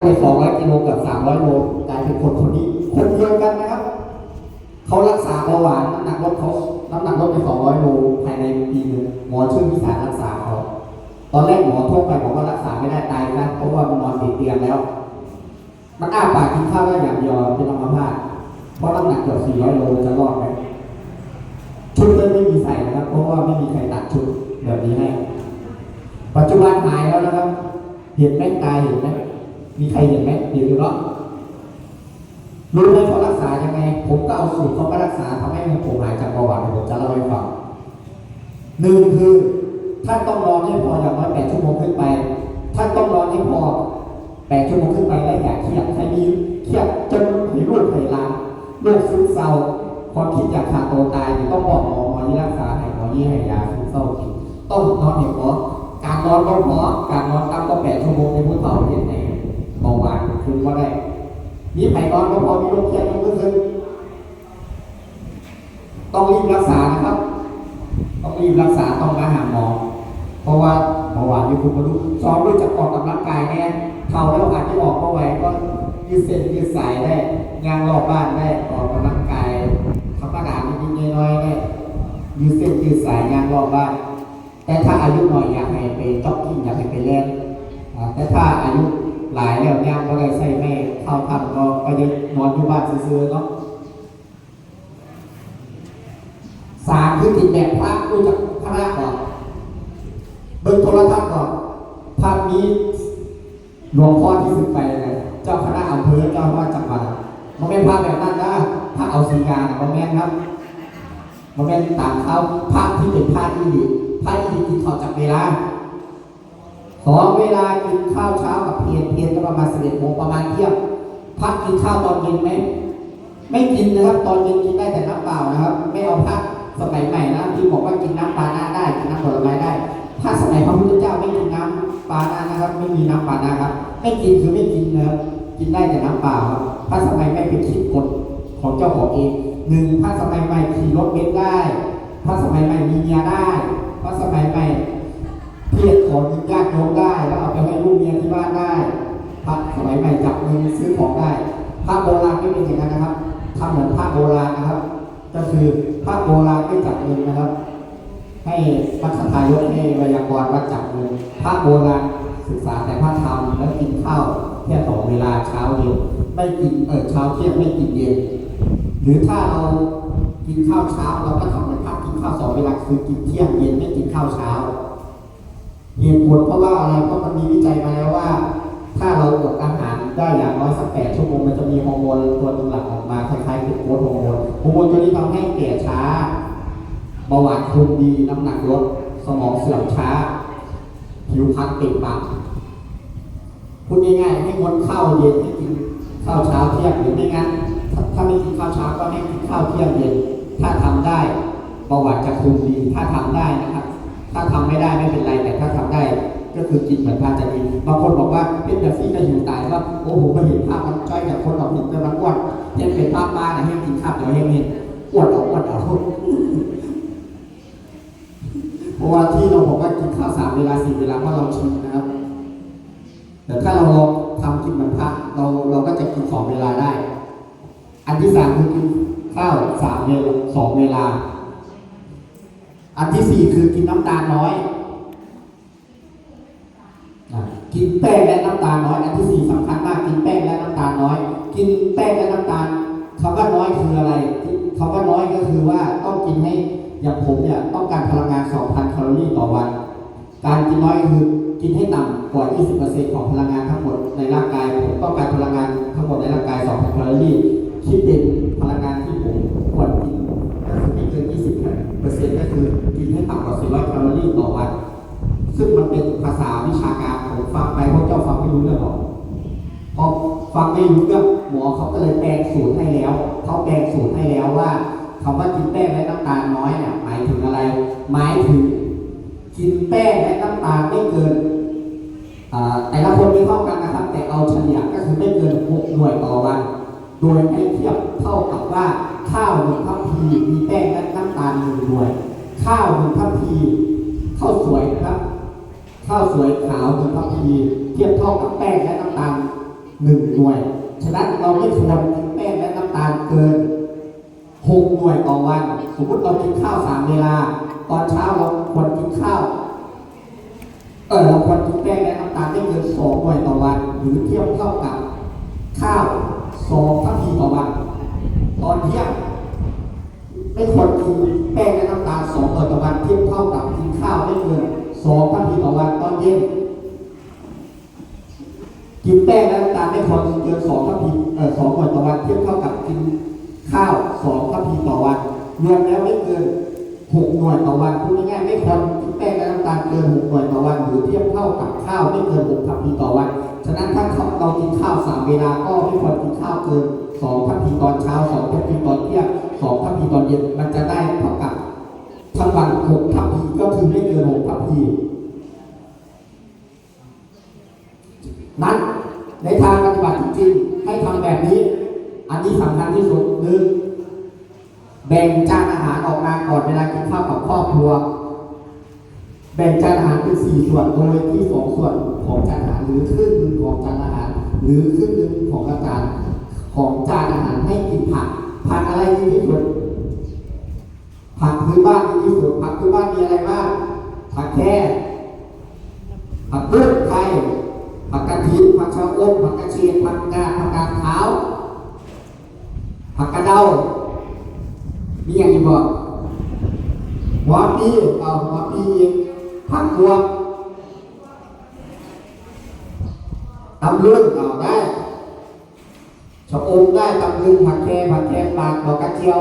ไปสองร้อยกิโลกับสามร้อยโลกลายเป็นคนคนนี้คนเดียวกันนะครับ เขารักษาเบาหวานน้ำหนักลดเขาน้ำหนักลดไปสองร้อยโลภายในปีหนึ่งหมอช่วยพิสารรักษาเขาตอนแรกหมอโทรไปบอกว่ารักษาไม่ได้ตายนะเพราะว่ามันนอนติดเตียงแล้ว มันอ้าปากกินข้าวได้อย่างเดียวเป็นอัมพาตเพราะน้ำหนักเกือบสี่ร้อยโลจะรอดไหมชุดเลยไม่มีใส่นะครับ เพราะว่าไม่มีใครตัดชุดแบบนี้ให้ปัจจุบันหายแล้วนะครับ เห็นไหมตายเห็นไหม มีใครเห็นไหมเห็นหรือเปล่ารู้ไหมเขารักษายังไง ผมก็เอาสูตรเขามารักษาทำให้ผมหายจากเบาหวานเดี๋ยวผมจะเล่าให้ฟังหนึ่งคือท่านต้องนอนให้พออย่างน้อยแปดชั่วโมงขึ้นไป ท่านต้องนอนให้พอแปดชั่วโมงขึ้นไปและอย่าเครียดใครมีเครียดจนหิวไหลานโรคซึมเศร้าความคิดอยากขาดตัวตายต้องบอกหมอหมอที่รักษาให้หมอที่ให้ยาซึมเศร้ากินต้องนอนให้พอการนอนก็พอการนอนต่ำกว่าแปดชั่วโมงในผู้เฒ่าเนี่ยใน เบาหวานคุณก็ได้มีไผ่นอนก็พอมีโรคเครียดก็คือต้องรีบรักษานะครับ ต้องรีบรักษาต้องมาหาหมอ เพราะว่าเบาหวานมีคุณมาดูซ้อมด้วยจากออกกำลังกายเนี่ยเท่าแล้วอาจจะออกเมื่อไหร่ก็ยืดเส้นยืดสายได้งานรอบบ้านได้ออกกำลังกายทำอากาศนิดน้อยๆได้ยืดเส้นยืดสายงานรอบบ้านแต่ถ้าอายุน้อยอยากให้ไปจ็อกกิ้งอยากให้ไปเล่นแต่ถ้าอายุ หลายแล้วย่างก็เลยใส่แม่เข้าทำก็ก็ยังนอนอยู่บ้านซื่อๆเนาะสามคือติดแบบพระรู้จักพระก่อนเบิ่งโทรทัศน์ก่อนภาพนี้หลวงพ่อที่สึกไปเลยเจ้าคณะอำเภอเจ้าว่าจังหวัดมันเป็นภาพแบบนั้นนะถ้าเอาสีกามันแม่นครับมันเป็นตามเขาพระที่เป็นพระที่ดีพระที่ดีกินข้าจากเวลา ของเวลากินข้าวเช้ากับเพียรเพียรก็ประมาณสิบเอ็ดโมงประมาณเที่ยงพระกินข้าวตอนเย็นไหมไม่กินนะครับ ตอนเย็นกินได้แต่น้ำเปล่านะครับ ไม่เอาพระสมัยใหม่นะที่บอกว่ากินน้ำปานาได้กินน้ำผลไม้ได้พระสมัยพระพุทธเจ้าไม่กินน้ำปานานะครับ ไม่มีน้ำปานาครับไม่กินคือไม่กินนะครับกินได้แต่น้ำเปล่าครับพระสมัยไม่เป็นคิดกฎของเจ้าของเองหนึ่งพระสมัยใหม่ขี่รถเบนซ์ได้พระสมัยใหม่มีเมียได้พระสมัยใหม่ เพียรขอเงินญาติโยมได้ แล้วเอาไปให้ลูกเมียที่บ้านได้พระสมัยใหม่จับเงินซื้อของได้พระโบราณไม่เป็นอย่างนั้นนะครับทำเหมือนพระโบราณนะครับ ก็คือพระโบราณไม่จับเงินนะครับ ให้วัฒทายกให้วยากรณ์วัดจับเงินพระโบราณศึกษาแต่พระธรรมแล้วกินข้าวแค่สองเวลาเช้าเดียวไม่กินเออเช้าเที่ยงไม่กินเย็นหรือถ้าเรากินข้าวเช้าเราก็ทำเหมือนพระกินข้าวสองเวลาคือกินเที่ยงเย็นไม่กินข้าวเช้า เหตุผลเพราะว่าอะไรเพราะมันมีวิจัยมาแล้วว่า ถ้าเราอดอาหารได้อย่างน้อยสักแปดชั่วโมงมันจะมีฮอร์โมนตัวหนึงหลั่งออกมาคล้ายๆเป็นโกรทฮอร์โมนฮอร์โมนตัวนี้ทำให้แก่ช้าเบาหวานคุมดีน้ำหนักลดสมองเสื่อมช้า ผิวพรรณเปล่งปลั่งพูดง่ายๆให้งดข้าวเย็นให้กินข้าวเช้าเที่ยงหรือไม่งั้นถ้าไม่กินข้าวเช้าก็ให้กินข้าวเที่ยงเย็น ถ้าทำได้เบาหวานจะคุมดีถ้าทำได้นะครับ ถ้าทำไม่ได้ไม่เป็นไรแต่ถ้าทำได้ก็คือกินเหมือนพระจะดีบางคนบอกว่าเป็นแบบนี้ก็อยู่ตายว่าโอ้โหมาเห็นภาพมันจ้อยกับคนเราเห็นกำลังอ้วนเห็นเป็นภาพบ้านนะให้กินข้าวเดี๋ยวให้เห็นอ้วนเอาอ้วนเอาเพราะว่าที่เราบอกว่ากินข้าวสามเวลาสี่เวลาเพราะเราชินนะครับ แต่ถ้าเราลองทำกินเหมือนพระเราเราก็จะกินสองเวลาได้ อันที่สามคือกินข้าวสามเวลาสองเวลา อันที่สี่คือกินน้ำตาลน้อยอะกินแป้งและน้ำตาลน้อย อันที่สี่สำคัญมากกินแป้งและน้ำตาลน้อย กินแป้งและน้ำตาลคำว่าน้อยคืออะไรคำว่าน้อยก็คือว่าต้องกินให้อย่างผมเนี่ยต้องการพลังงาน 2,000 แคลอรี่ต่อวัน การกินน้อยคือกินให้ต่ำกว่า 20%ของพลังงานทั้งหมดในร่างกายผมต้องการพลังงานทั้งหมดในร่างกาย 2,000 แคลอรี่คิดเป็นพลังงานที่ผมควรกิน ไม่เกิน20%ก็คือกินให้ต่ำกว่า 400 แคลอรี่ต่อวัน ซึ่งมันเป็นภาษาวิชาการผมฟังไปพวกเจ้าฟังไม่รู้เรื่องหรอกพอฟังไม่รู้เรื่องหมอเขาก็เลยแปลงสูตรให้แล้ว เขาแปลงสูตรให้แล้วว่าคำว่ากินแป้งและน้ำตาลน้อยเนี่ยหมายถึงอะไร หมายถึง กินแป้งและน้ำตาลไม่เกินแต่ละคนไม่เท่ากันนะครับ แต่เอาเฉลี่ยก็คือไม่เกิน 6 หน่วยต่อวัน โดยให้เทียบเท่ากับว่าข้าวหนึ่งทัพพีมีแป้งและน ตาลหนึ่งหน่วยข้าวหนึ่งทัพพีข้าวสวยนะครับข้าวสวยขาวหนึ่งทัพพีเทียบเท่ากับแป้งและน้ำตาลหนึ่งหน่วย ฉะนั้นเราไม่ควรกินแป้งและน้ำตาลเกินหกหน่วยต่อวัน สมมติเรากินข้าวสามเวลา ตอนเช้าเราควรกินข้าวเออเราควรกินแป้งและน้ำตาลไม่เกินสองหน่วยต่อวัน หรือเทียบเท่ากับข้าวสองทัพพีต่อวัน ตอนเที่ยง ไม่ควรกินแป้งและน้ำตาลสองหน่วยต่อวันเทียบเท่ากับกินข้าวไม่เกินสองทัพพีต่อวันตอนเย็นกินแป้งและน้ำตาลไม่ควรเกินสองทัพพีเอ่อสองหน่วยต่อวันเทียบเท่ากับกินข้าวสองทัพพีต่อวันรวมแล้วไม่เกินหกหน่วยต่อวันพูดง่ายๆไม่ควรกินแป้งและน้ำตาลเกินหกหน่วยต่อวันหรือเทียบเท่ากับข้าวไม่เกินหกทัพพีต่อวัน ฉะนั้นถ้าเรากินข้าวสามเวลาก็ไม่ควรกินข้าวเกินสองทัพพีตอนเช้าสองทัพพีตอนเที่ยง สองทัพพีตอนเย็นมันจะได้เท่ากับทั้งวันหกทัพพีก็คือไม่เกินหกทัพพีนั้นในทางปฏิบัติจริงๆให้ทำแบบนี้ อันนี้สำคัญที่สุดหนึ่งแบ่งจานอาหารออกมาก่อนเวลากินข้าวกับครอบครัว แบ่งจานอาหารเป็นสี่ส่วนโดยที่สองส่วนของจานอาหารหรือครึ่งหนึ่งของจานอาหาร หรือครึ่งหนึ่งของอาจารย์ของจานอาหารให้ อะไรดีที่สุดผักพื้นบ้านดีที่สุดผักพื้นบ้านมีอะไรบ้างผักแค่ผักบุ้งไทยผักกระถินผักชะอมผักกระเชียงผักกาผักกาดขาวผักกระเดามีอย่างที่บอกหัวปีเอาหัวปีอีกผักบวบตำลึงเอาได้ ชะอมได้ตำลึงผักแคผักแคปากดอกกระเจียว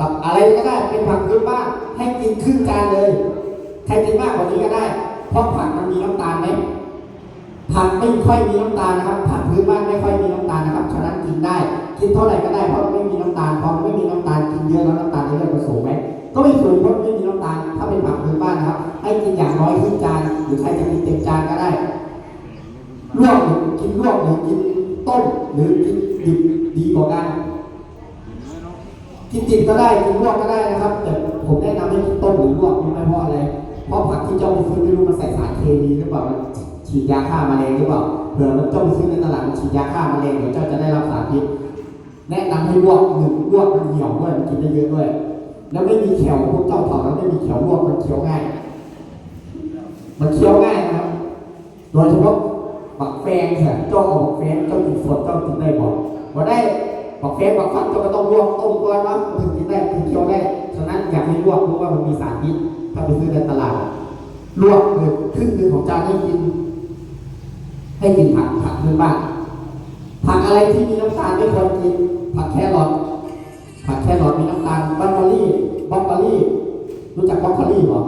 ตับอะไรก็ได้เป็นผักพื้นบ้านให้กินครึ่งจานเลยใครกินมากกว่านี้ก็ได้ เพราะผักมันมีน้ำตาลไหมผักไม่ค่อยมีน้ำตาลนะครับ ผักพื้นบ้านไม่ค่อยมีน้ำตาลนะครับฉะนั้นกินได้ กินเท่าไหร่ก็ได้เพราะไม่มีน้ำตาลพอไม่มีน้ำตาลกินเยอะแล้วน้ำตาลจะเลือดผสมไหมก็ไม่สูงเพราะไม่มีน้ำตาลถ้าเป็นผักพื้นบ้านนะครับ ให้กินอย่างน้อยครึ่งจานหรือใครจะกินเต็มจานก็ได้ลวกหรือกินลวกหรือกิน ต้มหรือกินดิบดีกว่ากันกินดิบก็ได้กินลวกก็ได้นะครับ แต่ผมแนะนำให้กินต้มหรือลวกไหมเพราะอะไรเพราะผักที่เจ้าไปซื้อไม่รู้มันใส่สารเคมีหรือเปล่ามันฉีดยาฆ่าแมลงหรือเปล่าเผื่อมันเจ้าไปซื้อในตลาดมันฉีดยาฆ่าแมลงเดี๋ยวเจ้าจะได้รับสารพิษแนะนำให้ลวกหนึ่งลวกมันเหี่ยวด้วยมันกินได้เยอะด้วยแล้วไม่มีแขวพวกเจ้าเผาแล้วไม่มีแขวลวกมันเคี้ยวง่าย มันเคี้ยวง่ายนะครับโดยเฉพาะ บักแฟงเนี่ยเจ้าเอาบักแฟงเจ้ากินสดเจ้ากินได้บ่บ่ได้บักแฟงบักฟันเจ้าก็ต้องลวกต้มก่อนนะถึงกินได้ถึงเคี้ยวได้ฉะนั้นอยากให้ลวกเพราะว่ามันมีสารพิษถ้าไปซื้อในตลาดลวกเลยครึ่งหนึ่งของจานให้กิน ให้กินผักผักพื้นบ้านผักอะไรที่มีน้ำตาลไม่ควรกิน ผักแครอทผักแครอทมีน้ำตาลบรอกโคลีบรอกโคลีรู้จักบรอกโคลีบ่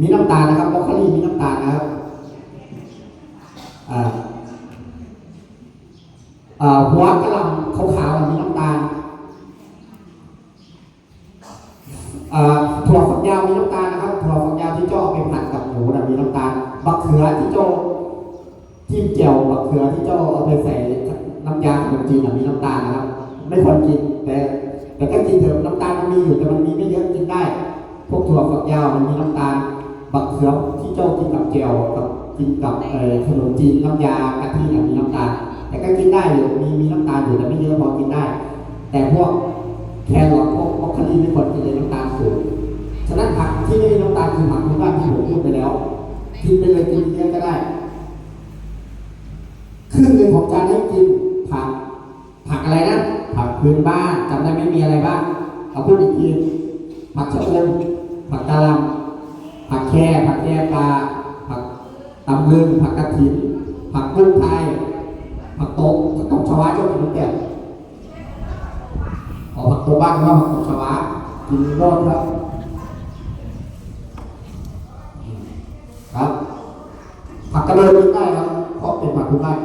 มีน้ำตาลนะครับบรอกโคลีมีน้ำตาลนะครับอ่าอ่าหัวกระหล่ำขาวๆมีน้ำตาล อ่าถั่วฝักยาวมีน้ำตาลนะครับถั่วฝักยาวที่เจ้าเอาไปผัดกับหมูนะมีน้ำตาลบักเขือที่เจ้าที่เสือที่เจ้าเอาไปใส่น้ำยาขนมจีนมีน้ำตาลนะครับ ไม่ควรกินแต่แต่ก็กินเถอะน้ำตาลมันมีอยู่แต่มันมีไม่เยอะกินได้ พวกถั่วฝักยาวมันมีน้ำตาล บักเขือที่เจ้ากินกับเจียวกับกินกับขนมจีนน้ำยากะทิน่ะมีน้ำตาล แต่ก็กินได้อยู่มีมีน้ำตาลอยู่แต่ไม่เยอะพอกินได้ แต่พวกแครอทพวกบรอกโคลีไม่ควรกินเลยน้ำตาลสูงฉะนั้นผักที่ไม่มีน้ำตาลคือผักพื้นบ้าที่ผมพูดไปแล้วกินไปเลยกินเยอะก็ได้ ครึ่งหนึ่งของจานให้กินผัก ผักอะไรนะ ผักพื้นบ้านจำได้ไม่มีอะไรบ้างเอาพูดอีกทีผักชะอมผักกะหล่ำผักแค่ผักแค่ปลาผักตำลึงผักกระถินผักกุ้งไทยผักโต๊ะผักตบชวาเจ้ากินทุกแบบออกผักตัวบ้านก็ผักตบชวากินรอดครับครับผักกระเดินกินได้ครับเพราะเป็นผักพื้นบ้าน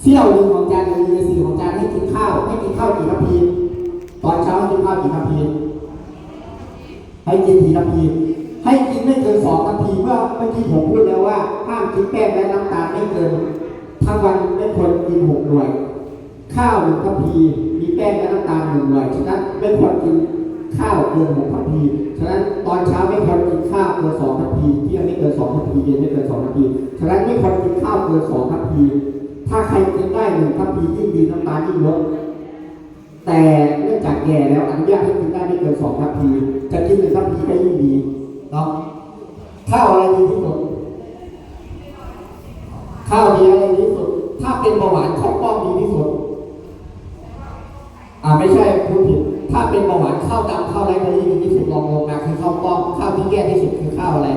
เสี้ยวหนึ่งของจานหนึ่งในสี่ของจานให้กินข้าวให้กินข้าวกี่นาทีตอนเช้าให้กินข้าวกี่นาทีให้กินกี่นาทีให้กินไม่เกินสองนาทีเมื่อเมื่อกี้ผมพูดแล้วว่าห้ามกินแป้งและน้ำตาลไม่เกินทั้งวันไม่ควรกินหกหน่วย ข้าวหนึ่งทัพพีมีแป้งและน้ำตาลหนึ่งหน่วยฉะนั้นไม่ควรกินข้าวเกินหกทัพพีฉะนั้นตอนเช้าไม่ควรกินข้าวเกินสองนาทีเที่ยงไม่เกินสองนาทีเย็นไม่เกินสองนาทีฉะนั้นไม่ควรกินข้าวเกินสองนาที ถ้าใครกินได้หนึ่งนาทียิ่งดีน้ำตาลยิ่งลดแต่เนื่องจากแก่แล้วอนุญาตให้กินได้ไม่เกินสองนาทีจะกินหนึ่งนาทีก็ยิ่งดีเนาะข้าวอะไรดีที่สุดข้าวดีอะไรดีที่สุด ถ้าเป็นเบาหวานข้าวกล้องดีที่สุดอ่าไม่ใช่พูดผิดถ้าเป็นเบาหวานข้าวดำข้าวไรเบอรี่ดีที่สุดลองลงมาคือข้าวกล้องข้าวที่แย่ที่สุดคือข้าวอะไร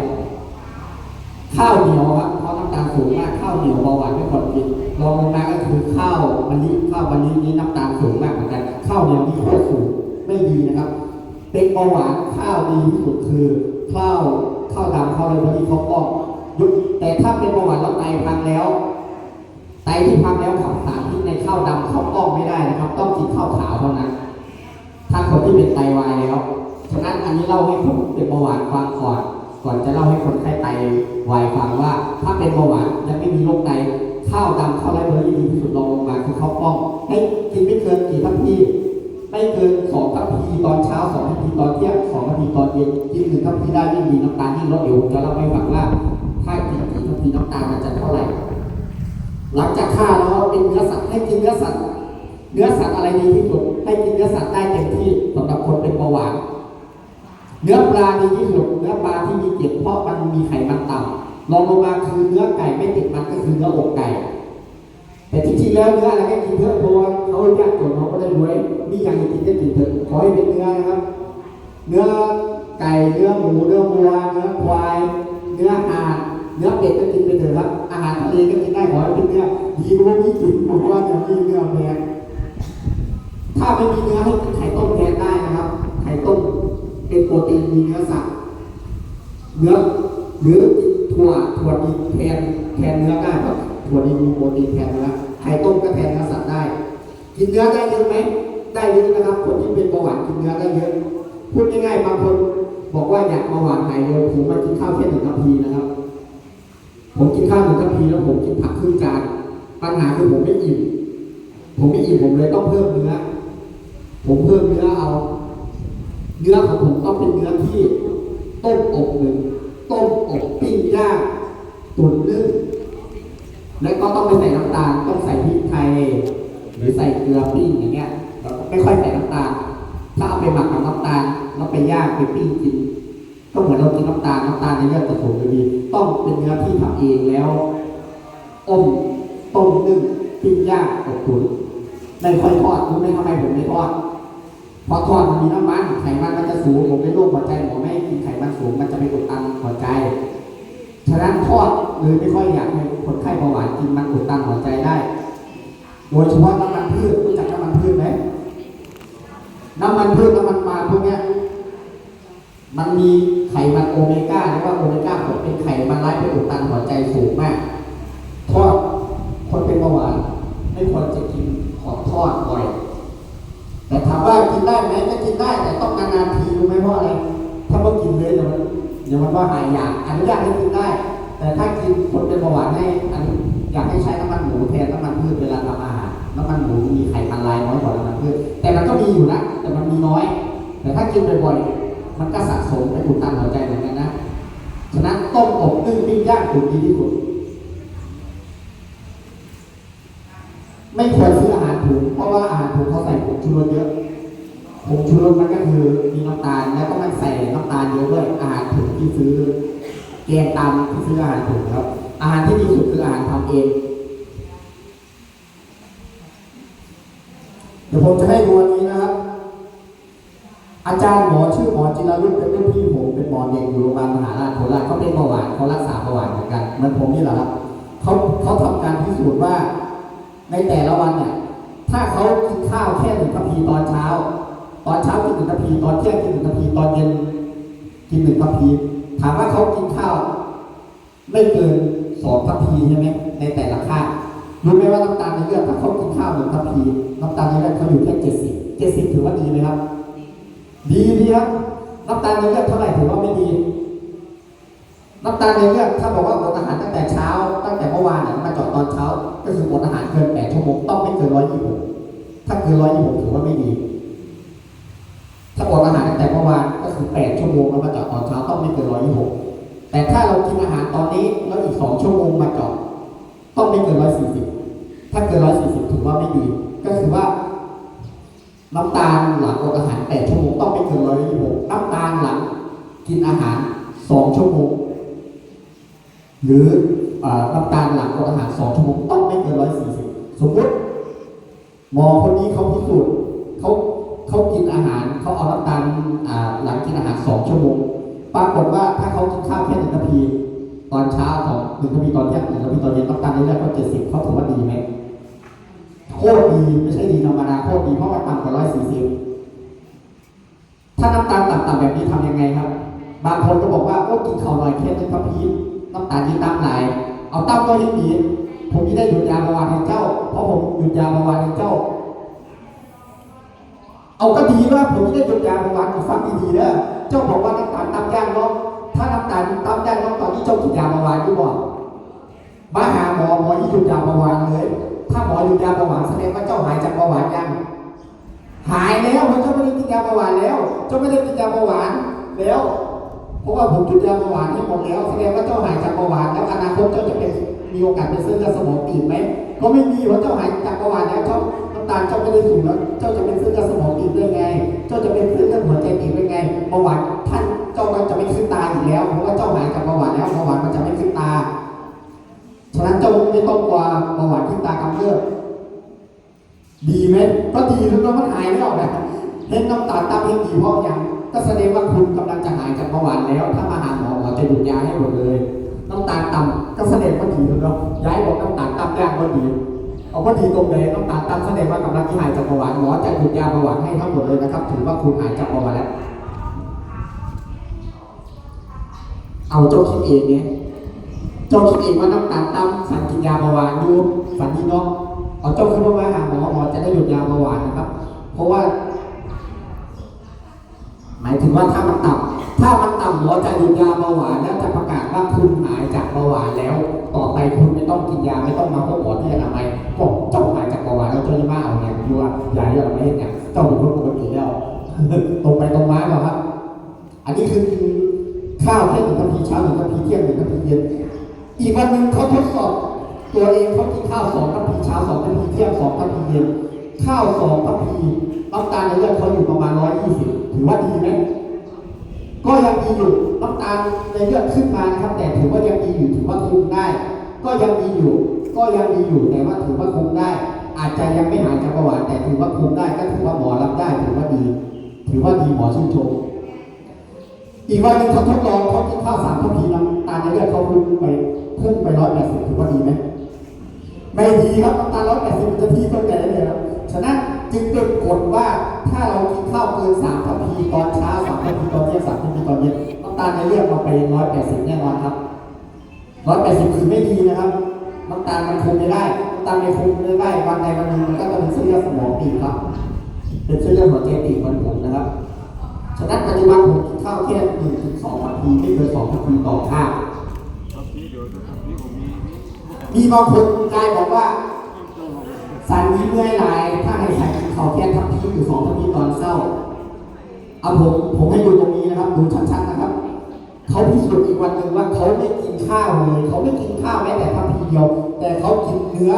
ข้าวเหนียวครับเพราะน้ำตาลสูงมากข้าวเหนียวเบาหวานไม่ควรกินรองลงมาก็คือข้าวมะลิข้าวมะลินี้น้ำตาลสูงมากเหมือนกันข้าวเหนียวนี่โคตรสูงไม่ดีนะครับ เป็นเบาหวานข้าวดีที่สุดคือข้าวข้าวดำข้าวไรเบอรี่ข้าวกล้องยุคแต่ถ้าเป็นเบาหวานแล้วไตพังแล้วไตที่พังแล้วขับสารพิษในข้าวดำข้าวกล้องไม่ได้นะครับ ต้องกินข้าวขาวเท่านั้นถ้าคนที่เป็นไตวายแล้วฉะนั้นอันนี้เล่าให้ผมเป็นเบาหวานฟังก่อนก่อนจะเล่าให้คนไข้ไต วายฟังว่า ถ้าเป็นเบาหวานยังไม่มีโรคไตข้าวดำข้าวไรเบอรี่ดีที่สุดลองลงมาคือข้าวกล้องให้กินไม่เกินกี่ทัพพีไม่เกินสองทัพพีตอนเช้าสองทัพพีตอนเที่ยงสองทัพพีตอนเย็นกินหนึ่งทัพพีได้ยิ่งดีน้ำตาลยิ่งลดเดี๋ยวจะเล่าให้ฟังว่าถ้ากินกี่ทัพพีน้ำตาลมันจะเท่าไหร่หลังจากฆ่าแล้วเป็นเนื้อสัตว์ให้กินเนื้อสัตว์เนื้อสัตว์อะไรดีที่สุดให้กินเนื้อสัตว์ได้เต็มที่สำหรับคนเป็นเบาหวาน เนื้อปลาดีที่สุดเนื้อปลาที่มีเกล็ดเพราะมันมีไขมันต่ำรองลงมาคือเนื้อไก่ไม่ติดมันก็คือเนื้ออกไก่ แต่จริงแล้วเนื้ออะไรก็กินเถอะเพราะว่าเขายากจนเขาก็ได้รวยมีอย่างกินก็กินเถอะขอให้เป็นเนื้อนะครับ เนื้อไก่เนื้อหมูเนื้อวัวเนื้อควาย เนื้อห่านเนื้อเป็ดก็กินไปเถอะครับ อาหารทะเลก็กินได้ขอให้เป็นเนื้อดีกว่ามีกินผมว่าจะมีเนื้อแพงถ้าไม่มีเนื้อให้กินไข่ต้มแทนได้นะครับ ไข่ต้ม เป็นโปรตีนมีเนื้อสัตว์เนื้อหรือกินถั่วถั่วดีแทนแทนเนื้อได้ครับถั่วดีมีโปรตีนแทนเนื้อไข่ต้มก็แทนเนื้อสัตว์ได้ กินเนื้อได้เยอะไหมได้เยอะนะครับ คนที่เป็นเบาหวานกินเนื้อได้เยอะพูดง่ายๆบางคนบอกว่าอยากเบาหวานหายเร็วผมมากินข้าวแค่หนึ่งนาทีนะครับ ผมกินข้าวหนึ่งนาทีแล้วผมกินผักครึ่งจานปัญหาคือผมไม่อิ่มผมไม่อิ่มผมเลยต้องเพิ่มเนื้อ ผมเพิ่มเนื้อเอา เนื้อของผมต้องเป็นเนื้อที่ต้มอบหนึ่งต้มอบปิ้งย่างตุ๋นนึ่งแล้วก็ต้องไม่ใส่น้ำตาลต้องใส่พริกไทย หรือใส่เกลือปิ้งอย่างเงี้ยเราก็ไม่ค่อยใส่น้ำตาลถ้าเอาไปหมักกับน้ำตาลแล้วไปย่างไปปิ้งกินก็เหมือนเรากินน้ำตาลน้ำตาลในเลือดผสมกันดีต้องเป็นเนื้อที่ทำเองแล้วอมต้มนึ่งปิ้งย่างอบตุ๋นไม่ค่อยทอดรู้ไหมทำไมผมไม่ทอด พราะทอดมันมีน้ำมันไขมันมันจะสูงผมเป็นโรคหัวใจหมอไม่ให้กินไขมันสูงมันจะไปอุดตันหัวใจ ฉะนั้นทอดเลยไม่ค่อยอยากให้คนไข้เบาหวานกินมันอุดตันหัวใจได้ โดยเฉพาะน้ำมันพืชรู้จักน้ำมันพืชไหมน้ำมันพืชน้ำมันปลาพวกนี้มันมีไขมันโอเมก้าเรียกว่าโอเมก้าผมเป็นไขมันร้ายเป็นอุดตันหัวใจสูงมาก ทอดคนเป็นเบาหวานไม่ควรจะกินของทอดบ่อย แต่ถามว่ากินได้ไหมก็กิ นได้แต่ต้องนานๆทีรู้ไหมเพราะอะไรถ้าว่ากินเลยเดี๋ยวมันเดี๋ยวมันว่าหายอยากอนุญาตให้กินได้ แต่ถ้ากินคนเป็นเบาหวานให้อันอยากให้ใช้น้ำมันหมูแทนน้ำมันพืชเวลาทำอาหารน้ำมันหมูมีไขมันลายน้อยกว่าน้ำมันพืชแต่มันก็มีอยู่นะแต่มันมีน้อย แต่ถ้ากินบ่อยๆมันก็สะสมไปอุดตันหัวใจเหมือนกันนะฉะนั้นต้มอบนึ่งปิ้งย่างถูกดีที่สุดไม่ควรซื้ออาหารถุงเพราะว่าอาหารถุงเขาใส่ผงชูรสเยอะ ผงชูรสมันก็คือมีน้ำตาลแล้วก็มันใส่น้ำตาลเยอะด้วยอาหารถุงที่ซื้อแกงตามที่ซื้ออาหารถุงครับ อาหารที่ดีสุดคืออาหารทำเองเดี๋ยวผมจะให้ดูอันนี้นะครับ อาจารย์หมอชื่อหมอจิรายุทธเป็นรุ่นพี่ผมเป็นหมอเด็กอยู่โรงพยาบาลมหาราชโคราชเขาเป็นเบาหวานเขารักษาเบาหวานเหมือนกันเหมือนผมนี่แหละครับเขาเขาทำการพิสูจน์ว่าในแต่ละวันเนี่ยถ้าเขากินข้าวแค่หนึ่งทัพพีตอนเช้า ตอนเช้ากินหนึ่งทัพพีตอนเที่ยงกินหนึ่งทัพพีตอนเย็นกินหนึ่งทัพพีถามว่าเขากินข้าว ไม่เกินสองทัพพีใช่ไหมในแต่ละข้าวรู้ไหมว่าน้ำตาลในเลือดถ้าเขากินข้าวหนึ่งทัพพีน้ำตาลในเลือดเขาอยู่แค่เจ็ดสิบเจ็ดสิบถือว่าดีไหมครับ ดีดีครับน้ำตาลในเลือดเท่าไหร่ถือว่าไม่ดีน้ำตาลในเลือดถ้าบอกว่าอดอาหารตั้งแต่เช้า ตั้งแต่เมื่อวานเนี่ยมาจอดตอนเช้า ก็คืออดอาหารเกินแปดชั่วโมงต้องไม่เกินร้อยยี่สิบถ้าเกินร้อยยี่สิบถือว่าไม่ดี ถ้าอดอาหารตั้งแต่เมื่อวานก็คือแปดชั่วโมงแล้วมาเจาะตอนเช้าต้องไม่เกินร้อยยี่สิบแต่ถ้าเรากินอาหารตอนนี้แล้วอีกสองชั่วโมงมาเจาะต้องไม่เกินร้อยสี่สิบถ้าเกินร้อยสี่สิบถือว่าไม่ดีก็คือว่าน้ำตาลหลังอดอาหารแปดชั่วโมงต้องไม่เกินร้อยยี่สิบน้ำตาลหลังกินอาหารสองชั่วโมงหรือเอ่อน้ำตาลหลังอดอาหารสองชั่วโมงต้องไม่เกินร้อยสี่สิบสมมติหมอคนนี้เขาพิสูจน์เขาเขากินอาหาร เขาเอาน้ำตาลหลังกินอาหารสองชั่วโมงปรากฏว่าถ้าเขากินข้าวแค่หนึ่งนาทีตอนเช้าของหนึ่งนาทีตอนเที่ยงหนึ่งนาทีตอนเย็นน้ำตาลในเลือดเขาเจ็ดสิบเขาถือว่าดีไหมโคตรดีไม่ใช่ดีธรรมดาโคตรดีเพราะว่าต่ำกว่าร้อยสี่สิบถ้าน้ำตาลต่ำๆแบบนี้ทำยังไงครับ บางคนก็บอกว่าโอ้กินข้าวหน่อยแค่นึงครับพี่น้ำตาลยิ่งตามไหลายเอาตั้มก็ยิ่งดีผมจะได้หยุดยาเบาหวานให้เจ้า เพราะผมหยุดยาเบาหวานให้เจ้า เอาก็ดีว่าผมจะได้หยุดยาเบาหวานอีกฟังดีๆเด้อเจ้าบอกว่าน้ำตาลตามย่างเนาะถ้าน้ำตาลตามย่างเนาะตอนนี้เจ้ากินยาเบาหวานอยู่บ่มาหาหมอหมอยี่หยุดยาเบาหวานเลย ถ้าหมอหยุดยาเบาหวานแสดงว่าเจ้าหายจากเบาหวานยังหายแล้วเจ้าไม่ได้กินยาเบาหวานแล้ว เจ้าไม่ได้กินยาเบาหวานแล้วเพราะว่าผมหยุดยาเบาหวานให้หมดแล้วแสดงว่าเจ้าหายจากเบาหวานแล้วอนาคตเจ้าจะเป็นมีโอกาสเป็นเส้นเลือดสมองตีบไหมก็ไม่มีเพราะเจ้าหายจากเบาหวานแล้วเจ้า ตาเจ้าไม่ได้สูงแล้ว เจ้าจะเป็นเส้นเลือดสมองตีบได้ไง เจ้าจะเป็นเส้นเลือดหัวใจตีบได้ไงเบาหวานท่านเจ้ามันจะไม่ขึ้นตาอีกแล้ว เพราะว่าเจ้าหายจากเบาหวานแล้วเบาหวานมันจะไม่ขึ้นตา ฉะนั้นเจ้าไม่ต้องกลัวเบาหวานขึ้นตากำเริบดีไหมก็ดีแล้วมันหายแล้วนะเห็นน้ำตาลตามเห็นดีเพราะอย่างก็แสดงว่าคุณกำลังจะหายจากเบาหวานแล้ว ถ้ามาหาหมอหมอจะหยุดยาให้หมดเลย น้ำตาลต่ำก็แสดงว่าดีแล้วเนะย้ายบอกน้ำตาลต่ำยากก็ดี เอาว่าดีตรงไหนน้ำตาลต่ำแสดงว่ากำลังที่หายจากเบาหวานหมอจะหยุดยาเบาหวานให้ทั้งหมดเลยนะครับ ถือว่าคุณหายจากเบาหวานแล้ว เอาเจ้าคิดเองเนี่ยเจ้าคิดเองว่าน้ำตาลต่ำสั่งกินยาเบาหวานอยู่ฝันดีเนาะเอาเจ้าขึ้นมาหาหมอหมอจะได้หยุดยาเบาหวานนะครับ เพราะว่า หมายถึงว่าถ้ามันต่ำถ้ามันต่ำหมอจะหยุดยาเบาหวานแล้วจะประกาศว่าคุณหายจากเบาหวานแล้ว ต่อไปคุณไม่ต้องกินยาไม่ต้องมาพบหมอที่อนามัย บอกเจ้าหายจากเบาหวานแล้วเจ้าจะมาเอาเนี่ยดูว่ายาที่เราไม่เห็นเนี่ยเจ้าเป็นคนปกติแล้วตรงไปตรงมาเหรอครับ อันนี้คือข้าวแค่หนึ่งนาทีเช้าหนึ่งนาทีเที่ยงหนึ่งนาทีเย็นอีกวันหนึ่งเขาทดสอบตัวเองเขากินข้าวสองนาทีเช้าสองนาทีเที่ยงสองนาทีเย็นข้าวสองนาทีน้ำตาลในเลือดเขาอยู่ประมาณร้อยยี่สิบถือว่าดีไหมก็ยังมีอยู่น้ำตาลในเลือดขึ้นมาครับ แต่ถือว่ายังมีอยู่ถือว่าคุมได้ ก็ยังมีอยู่ ก็ยังมีอยู่แต่ว่าถือว่าคุมได้ อาจจะยังไม่หายจากเบาหวานแต่ถือว่าคุมได้ก็ถือว่าหมอรับได้ถือว่าดี ถือว่าดีหมอชื่นชมอีกวันหนึ่งเขาทดลองเขากินข้าวสามนาทีน้ำตาลในเลือดเขาพุ่งไปพุ่งไปร้อยแปดสิบถือว่าดีไหมไม่ดีครับน้ำตาลร้อยแปดสิบนาทีก็แก่เลยครับฉะนั้นจึงเป็นกฎว่าถ้าเรากินข้าวเกินสามนาทีตอนเช้าสามนาทีตอนเที่ยงสามนาทีตอนเย็นน้ำตาลในเลือดเราไปร้อยแปดสิบแน่นอนครับ ร้อยแปดสิบคือไม่ดีนะครับน้ำตาลมันคุมไม่ได้น้ำตาลไม่คุมไม่ได้วันใดวันหนึ่งมันก็จะเป็นเส้นเลือดสมองตีบครับ เป็นเส้นเลือดหัวใจตีบเหมือนผมนะครับฉะนั้นปัจจุบันผมกินข้าวแค่หนึ่งถึงสองนาทีไม่เกินสองนาทีต่อข้าวมีบางคนกายบอกว่าสันนี้เมื่อยหลายถ้าให้ใส่เขาแค่ทับทีอยู่สองทับทีตอนเศร้าเอาผมผมให้ดูตรงนี้นะครับ ดูชัดๆนะครับ เขาพิสูจน์อีกวันหนึ่งว่าเขาไม่กินข้าวเลย เขาไม่กินข้าวแม้แต่ทัพพีเดียว แต่เขากินเนื้อ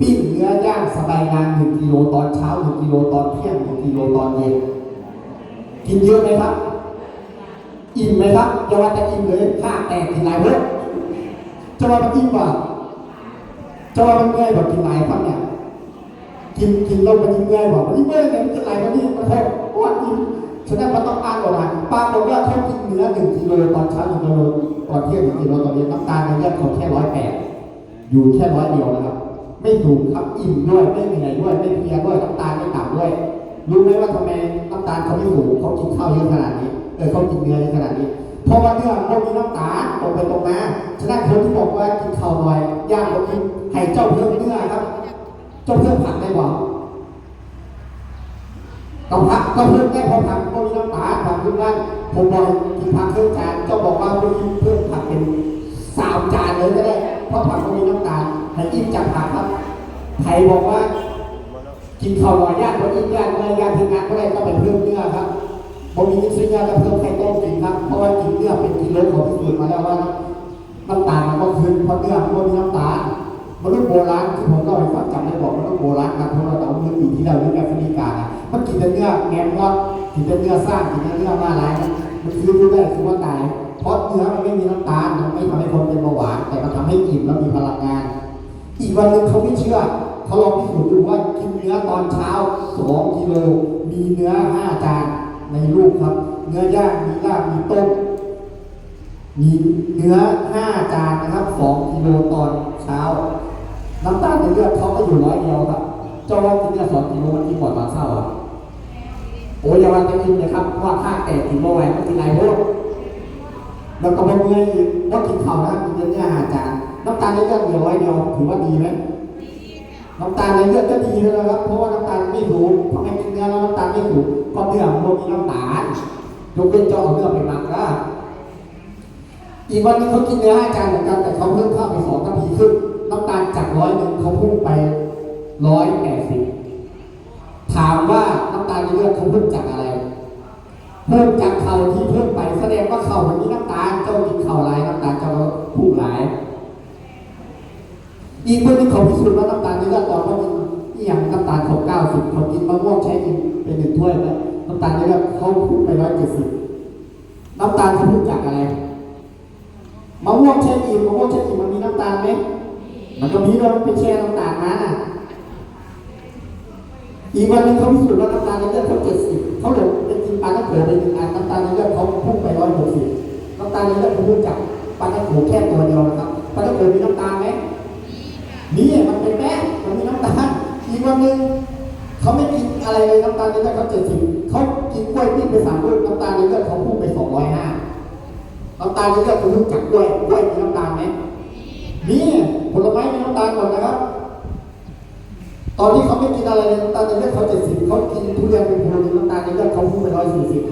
ปิ้งเนื้อย่างสบายนางหนึ่งกิโลตอนเช้าหนึ่งกิโลตอนเที่ยงหนึ่งกิโลตอนเย็นกินเยอะไหมครับ อิ่มไหมครับอย่าว่าแต่อิ่มเลยข้าแตกกินหลายเว้ยจะว่ามันอิ่มป่ะจะว่ามันเมื่อยแบบกินหลายครับเนี่ยกินกินแล้วมันยิ่งเมื่อยบอกมันยิ่งเมื่อยเนี่ยมันจะไหลมันนี่มันแทบปวดอิ่ม ฉะนั้นมันต้องอ่านก่อนนปรากฏว่าเขากินเนื้อหนึ่งกิโลตอนเช้าหนึ่งกิโลตอนเที่ยงหนึ่งกิโลตอนเย็นน้ำตาลในเลือดเขาแค่ร้อยแปดอยู่แค่ร้อยเดียวนะครับ ไม่สูงครับอิ่มด้วยไม่เหนื่อยด้วยไม่เพลียด้วยน้ำตาลไม่ต่ำด้วยรู้ไหมว่าทำไมน้ำตาลเขาไม่สูงเขากินข้าวเยอะขนาดนี้เออเขากินเนื้อเยอะขนาดนี้เพราะว่าเนื้อเขามีน้ำตาลตรงไปตรงมาฉะนั้นคนที่บอกว่ากินข้าวน้อยย่ากกว่ากินให้เจ้าเพิ่มเนื้อครับ เจ้าเพิ่มผักได้บ่ก็ผั กก็เพิ่มได้เพราะผักก็มีน้ำตาลผักขึ้นได้ผมบอกกินผักเครื่องจานเจ้าบอกว่ามีเพิ่มผักเป็นสามจานเลยก็ได้เพราะผักก็มีน้ำตาลให้อิ่มจากผักครับใครบอกว่า กินข้าวหน่อยย่างคนอีกย่างเนื้อยางที่งานก็ได้ก็ไปเพิ่มเนื้อครับบ่มีนิสัยก็เพิ่มไข่ต้มกินครับเพราะว่ากินเนื้อเป็นกิโลของพิสูจน์มาแล้วว่าน้ำตาลมันก็ขึ้นเพราะเนื้อมันมีน้ำตาล มนุษย์โบราณที่ผมเล่าให้ฟังจำได้บอกมนุษย์โบราณกันเพราะเราเอาเมื่อปีที่แล้วเรื่องแอฟริกานะมันกินแต่เนื้อแงมวัดกินแต่เนื้อสร้างกินแต่เนื้อมาลายมันคือรู้ได้คือว่าตายเพราะเนื้อมันไม่มีน้ำตาลมันไม่ทำให้คนเป็นเบาหวาน แต่มันทำให้อิ่มแล้วมีพลังงาน อีกวันหนึ่งเขาไม่เชื่อเขาลองพิสูจน์ดูว่ากินเนื้อตอนเช้าสองกิโลมีเนื้อห้าจานในลูกครับ เนื้อย่างมีลาบมีต้มมีเนื้อห้าจานนะครับสองกิโลตอนเช้า น้ำตาลในเลือดเขาก็อยู่ร้อยเดียวครับเจ้าว่ากินเนื้อสองกิโลมันกินก่อนตอนเช้าอะโอ้ยวันจะกินเลยครับว่าถ้าแก่กินเมื่อไหร่ก็กินไรพวกแล้วก็ไม่เมื่อยอีกว่ากินข้าวนะกินเนื้อหาจานน้ำตาลในเลือดเหลือไว้เดียวถือว่าดีไหมน้ำตาลในเลือดก็ดีแล้วครับ เพราะว่าน้ำตาลไม่สูงทำไมกินเนื้อแล้วน้ำตาลไม่สูงก็เนื้อมันมีน้ำตาลยกเว้นเจ้าเอาเนื้อไปหมักก็อีกวันนี้เขากินเนื้อหาจานเหมือนกันแต่เขาเพิ่มข้าวไปสองกะพีขึ้น น้ำตาลจากร้อยหนึ่งเขาพุ่งไปร้อยแปดสิบถามว่าน้ำตาลในเลือดเขาเพิ่มจากอะไรเพิ่มจากเข่าที่เพิ่มไปแสดงว่าเข่ามันมีน้ำตาลเจ้ากินเข่าหลายน้ำตาลเจ้าพุ่งหลายอีกคนหนึงเขาพิสูจน์ว่าน้ำตาลในเลือดตอนเขากินอหย่างน้ำตาลเขาเก้าสิบเขากินมะม่วงใช้กินเป็นหนึ่งถ้วยไปน้ำตาลในเลือดเขาพุ่งไปร้อยเจ็ดสิบน้ำตาลเขาพุ่งจากอะไรมะม่วงใช้กินมะม่วงใช้กินมันมีน้ำตาลไหม มันก็มีด้วยมันเป็นแช่น้ำตาลมาน่ะอีกวันหนึงเขาพิสูจน์ว่าน้ำตาลในเลือดเขาเจ็ดสิบเขาเหลือเป็นกินปลาน้ำเกลือไปหนึ่งอันน้ำตาลในเลือดเขาพุ่งไปร้อยหกสิบน้ำตาลในเลือดเขาพุ่งจากปลาน้ำเกลือแค่ตัวเดียวนะครับปลาน้ำเกลือมีน้ำตาลไหมมีมันเป็นแป้งมันมีน้ำตาลอีกวันหนึ่งเขาไม่กินอะไรเลยน้ำตาลในเลือดเขาเจ็ดสิบเขากินกล้วยปิ้งไปสามลูกน้ำตาลในเลือดเขาพุ่งไปสองร้อยห้าน้ำตาลในเลือดเขาพุ่งจากกล้วยกล้วยมีน้ำตาลไหมมี ผลไม้มีน้ำตาลหมดนะครับ ตอนที่เขาไม่กินอะไรเลยน้ำตาลในเลือดเขาเจ็ดสิบเขากินทุเรียนเป็นพวงน้ำตาลในเลือดเขาพุ่งไปร้อยสี่สิบ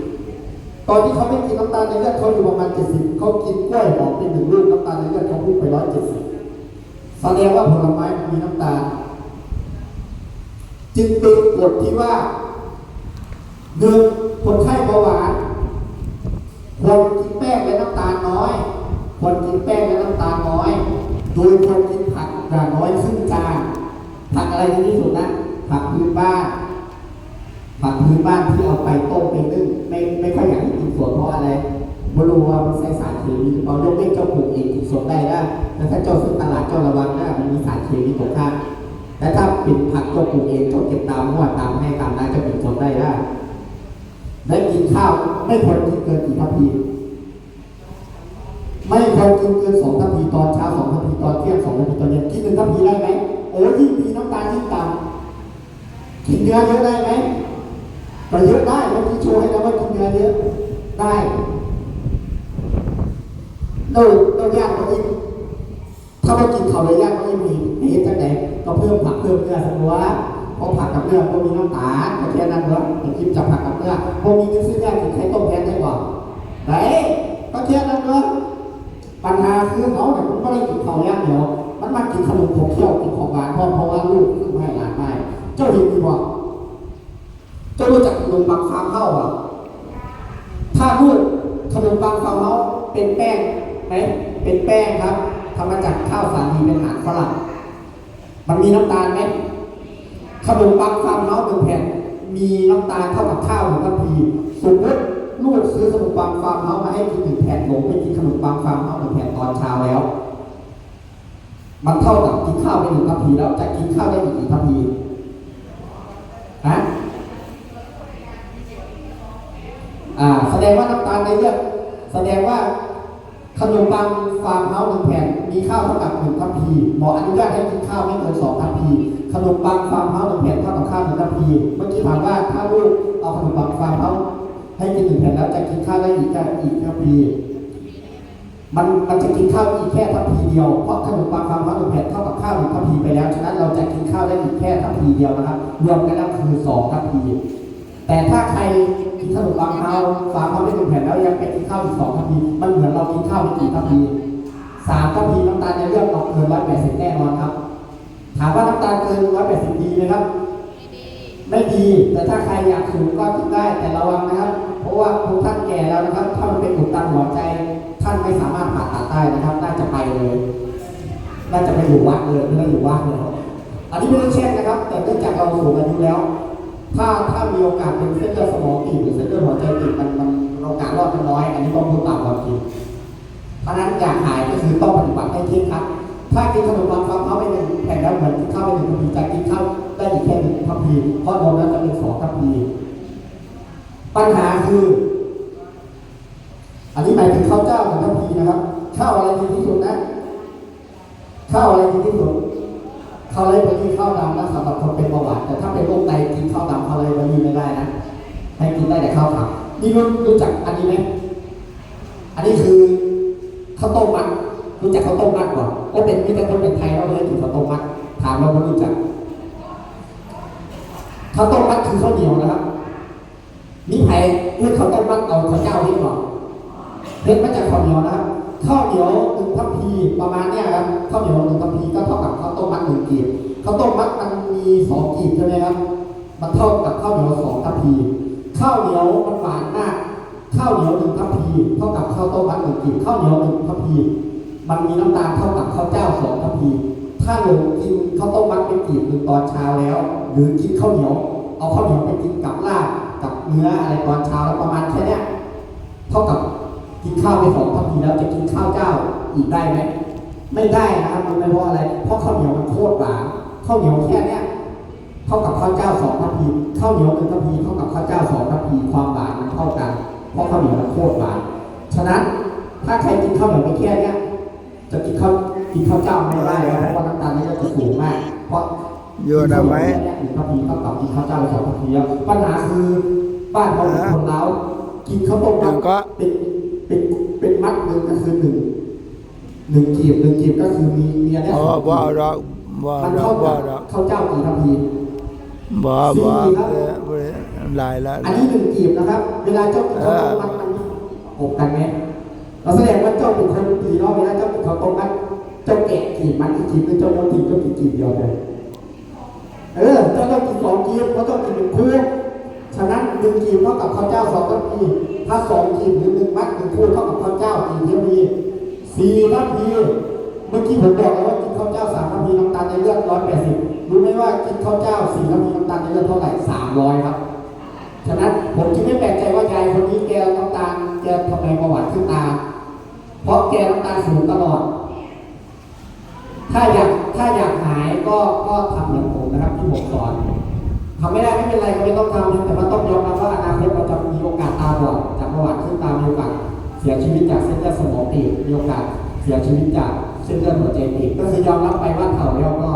ตอนที่เขาไม่กินน้ำตาลในเลือดเขาอยู่ประมาณเจ็ดสิบเขากินกล้วยหอมเป็นหนึ่งลูกน้ำตาลในเลือดเขาพุ่งไปร้อยเจ็ดสิบแสดงว่าผลไม้มันมีน้ำตาล จึงเป็นกฎที่ว่าหนึ่งคนไข้เบาหวานควรกินแป้งและน้ำตาลน้อยควรกินแป้งและน้ำตาลน้อย โดยควรกินผักอย่างน้อยครึ่งจานผักอะไรดีที่สุดนะผักพื้นบ้านผักพื้นบ้านที่เอาไปต้มไปนึ่งไม่ไม่ค่อยอยากกินสดเพราะอะไรไม่รู้ว่ามันใส่สารเคมีหรือเปล่ายกเว้นเจ้าปลูกเองกินสดได้นะแต่ถ้าเจ้าซื้อตลาดเจ้าระวังนะมันมีสารเคมีตกค้างแต่ถ้าเป็นผักเจ้าปลูกเองเจ้าเก็บตามหัวตามให้ตามนั้นเจ้ากินสดได้นะได้กินข้าวไม่ควรกินเกินกี่ทัพพี ไม่ควรกินเกินสองทัพพีตอนเช้าสองทัพพีตอนเที่ยงสองทัพพีตอนเย็นกินหนึ่งทัพพีได้ไหมโอ้ยิ่งมีน้ำตาลยิ่งต่ำกินเนื้อเยอะได้ไหมก็เยอะได้เมื่อกี้โชว์ให้แล้วว่ากินเนื้อเยอะได้เราเรายางเราอิ่มถ้าเรากินเขาเลยย่างเราอิ่มอีกเห็นจังไหนก็เพิ่มผักเพิ่มเนื้อสักว่าเพราะผักกับเนื้อก็มีน้ำตาลก็แค่นั้นเนาะกินกินจากผักกับเนื้อพอมีเนื้อซื้อยากกินไข่ต้มแทนได้ก็แค่นั้นเนาะ ปัญหาคือเขาเนี่ยมันไม่ได้กินเขาย่างเดียว มันมากินขนมขบเคี้ยวกินของหวานพราะเพราะว่าลูกคือไม่ให้หลานไม่เจ้าเห็นดีบ่เจ้ารู้จักขนมปังฟาร์มเฮ้าอะ ถ้าลูกขนมปังฟาร์มเฮาเป็นแป้งไหมเป็นแป้งครับทำมาจากข้าวสาลีเป็นอาหารฝรั่งมันมีน้ำตาลไหมขนมปังฟาร์มเฮาส์หนึ่งแผ่นมีน้ำตาลเท่ากับข้าวหนึ่งทัพพีสมมติ ลูกซื้อขนมปังฟาร์มเฮามาให้กินหนึ่งแผ่นหลงไปกินขนมปังฟาร์มเฮาหนึ่งแผ่นตอนเช้าแล้ว มันเท่ากับกินข้าวไปหนึ่งทัพพีแล้วจะกินข้าวได้อีกกี่ทัพพีฮะอ่า แสดงว่าน้ำตาลในเลือดแสดงว่าขนมปังฟาร์มเฮาหนึ่งแผ่นมีข้าวเท่ากับหนึ่งทัพพีหมออนุญาตให้กินข้าวไม่เกินสองทัพพีขนมปังฟาร์มเฮาหนึ่งแผ่นเท่ากับข้าวหนึ่งทัพพีเมื่อกี้ถามว่าถ้าลูกเอาขนมปังฟาร์มเฮา ให้กินหนึ่งแผ่นแล้วจะกินข้าวได้อีกแค่อีกทัพพีมันมันจะกินข้าวอีกแค่ทัพพีเดียว เพราะขนมปังฟามเฮาส์หนึ่งแผ่นเท่ากับข้าวหนึ่งทัพพีไปแล้ว ฉะนั้นเราจะกินข้าวได้อีกแค่ทัพพีเดียวนะครับ รวมกันแล้วคือสองทัพพี แต่ถ้าใครกินขนมปังเฮาฝาเขาไม่เป็นแผ่นแล้วยังไปกินข้าวอีกสองทัพพี มันเหมือนเรากินข้าวไปกี่ทัพพีสามทัพพีน้ำตาลในเลือดเราเกินร้อยแปดสิบแน่นอนครับ ถามว่าน้ำตาลเกินร้อยแปดสิบดีไหมครับ ไม่ดีไม่ดีแต่ถ้าใครอยากสูงก็กินได้ แต่ระวังนะครับ ราะว่าทุกท่านแก่แล้วนะครับ ถ้ามันเป็นอุดตันหัวใจ ท่านไม่สามารถผ่าตัดได้นะครับ น่าจะไปเลย น่าจะไปอยู่วัดเลยไม่ได้อยู่วัดเลยอันนี้ไม่ได้แช่งนะครับ แต่เนื่องจากเราสูงอายุแล้ว ถ้าถ้ามีโอกาสเป็นเส้นเลือดสมองตีบหรือเส้นเลือดหัวใจตีบมันมันโอกาสรอดมันน้อย อันนี้ต้องพูดตามความจริงเพราะนั้นอยากหายก็คือต้องปฏิบัติให้เคร่งครัดถ้ากินขนมปังฟังเขาไปหนึ่งแผ่นแล้วเหมือนกินข้าไปหนึ่งทัพพีจะกินข้าวได้อีกแค่หนึ่งทัพพีเพราะนมนั้นจะเป็นสองทัพพี ปัญหาคือ อันนี้หมายถึงข้าวเจ้าหนึ่งทัพพีนะครับ ข้าวอะไรดีที่สุดนะ ข้าวอะไรดีที่สุด ข้าวไรเบอรี่ข้าวดำนะสำหรับคนเป็นเบาหวาน แต่ถ้าเป็นโรคไตกินข้าวดำข้าวไรเบอรี่ไม่ได้นะ ให้กินได้แต่ข้าวขาวนี่รู้รู้จักอันนี้ไหมอันนี้คือข้าวต้มมัด รู้จักข้าวต้มมัดก่อนก็เป็นมีแต่คนเป็นไทยเราไม่ได้กินข้าวต้มมัด ถามเราไม่รู้จักข้าวต้มมัดคือข้าวเหนียวนะครับ นี่ไผ่เมื่อข้าวต้มมัดเอาข้าวเจ้านี่ก่อนเห็นมาจากข้าวเหนียวนะครับข้าวเหนียวหนึ่งทัพพีประมาณเนี้ยครับข้าวเหนียวหนึ่งทัพพีก็เท่ากับข้าวต้มมัดหนึ่งกีบข้าวต้มมัดมันมีสองกีบใช่ไหมครับมันเท่ากับข้าวเหนียวสองทัพพีข้าวเหนียวมันหวานมากข้าวเหนียวหนึ่งทัพพีเท่ากับข้าวต้มมัดหนึ่งกีบข้าวเหนียวหนึ่งทัพพีมันมีน้ำตาลเท่ากับข้าวเจ้าสองทัพพีถ้าหนูกินข้าวต้มมัดเป็นกีบหนึ่งตอนเช้าแล้ว หรือกินข้าวเหนียว เอาข้าวเหนียวไปกินกับลาบ กับเนื้ออะไรตอนเช้าแล้วประมาณแค่เนี้ยเท่ากับกินข้าวไปสองทัพพีแล้วจะกินข้าวเจ้าอีกได้ไหมไม่ได้นะครับมันไม่เพราะอะไรเพราะข้าวเหนียวมันโคตรหวานข้าวเหนียวแค่เนี้ยเท่ากับข้าวเจ้าสองทัพพีข้าวเหนียวหนึ่งทัพพีเท่ากับข้าวเจ้าสองทัพพีความหวานมันเท่ากัน เพราะข้าวเหนียวมันโคตรหวานฉะนั้นถ้าใครกินข้าวเหนียวไม่แค่เนี้ยจะกินข้าวกินข้าวเจ้าไม่ได้แล้วเพราะว่าน้ำตาลนี่จะสูงมาก เพราะ อยู่นะไหมหนึ่งทัพพีเท่ากับกินข้าวเจ้าไปสองทัพพีแล้วปัญหาคือบ้านเราเป็นคนเล้ากินข้าวต้มมัดหนึ่งก็เป็นเป็นเป็นมัดหนึ่งก็คือหนึ่งหนึ่งกีบหนึ่งกีบก็คือมีเมียได้อ๋อสองบ่กีบดอกบ่มันดอเท่ากบ่กับดอกข้าวเจ้ากี่ทัพพีบ่บ่เอ่อบ่ได้หลายละอันนี้หนึ่งกีบนะครับ เวลาเจ้าเป็นข้าวต้มมัดมันอบกันไหมเราแสดงว่าเจ้าเป็นคนดีเนาะเวลาเจ้าเป็นข้าวต้มมัดเจ้าแกะกีบมันอีกกีบนึงเจ้าเจ้ากีบเจ้ากีบกีบเดียวเลย เออเจ้าเจ้ากีบสองกีบเพราะเจ้ากีบเป็นคู่ฉะนั้นหนึ่งกีบเท่ากับข้าวเจ้าสองทัพพีถ้าสองกีบหรือหนึ่งมัดหนึ่งคู่เท่ากับข้าวเจ้ากี่ทัพพีสี่ทัพพีเมื่อกี้ผมบอกแล้วว่ากินข้าวเจ้าสามทัพพีน้ำตาลในเลือดร้อยแปดสิบรู้ไหมว่ากินข้าวเจ้าสี่ทัพพีน้ำตาลในเลือดเท่าไหร่สามร้อยครับ ฉะนั้นผมจึงไม่แปลกใจว่ายายคนนี้แกน้ำตาลแกทำไมประวัติขึ้นตาเพราะแกน้ำตาลสูงตลอด ถ้าอยากถ้าอยากหายก็ก็ทำเหมือนผมนะครับที่ผมสอนทำไม่ได้ไม่เป็นไรก็ไม่ต้องทำแต่ว่าต้องยอมรับว่าอนาคตเราจะมีโอกาสตาบอดจากประวัติขึ้นตามีโอกาสเสียชีวิตจากเส้นเลือดสมองตีบมีโอกาสเสียชีวิตจากเส้นเลือดหัวใจตีบก็คือยอมรับไปว่าเถ่าแล้วก็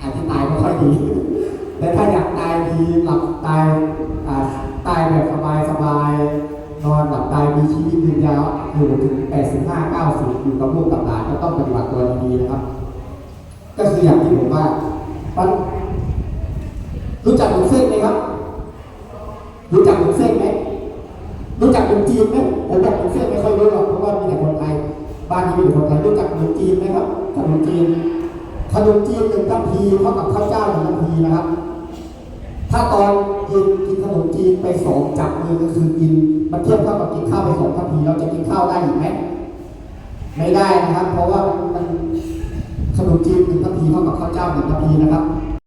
อาจจะตายไม่ค่อยดีแต่ถ้าอยากตายดีหลับตายตายแบบสบายสบายนอนหลับตายมีชีวิตยืนยาวอยู่ถึง 85 90 อยู่กับลูกกับหลานก็ต้องปฏิบัติตัวดีนะครับ ก็คืออย่างที่ผมว่ามันรู้จักหมูเส้นไหมครับ รู้จักหมูเส้นไหมรู้จักหมูจีนไหมผมรู้จักหมูเส้นไม่ค่อยรู้หรอกเพราะว่ามีแต่คนไทยบ้านนี้มีแต่คนไทยรู้จักหมูจีนไหมครับขนมจีนขนมจีนหนึ่งทัพพีเท่ากับข้าวเจ้าหนึ่งทัพพีนะครับ ถ้าตอนกินกินขนมจีนไปสองจับมือก็คือกินมันเทียบเท่ากับกินข้าวไปสองทัพพีเราจะกินข้าวได้อีกไหมไม่ได้นะครับ เพราะว่ามัน ขนมจีนหนึ่งทัพพีเท่ากับข้าวเจ้าหนึ่งทัพพีนะครับ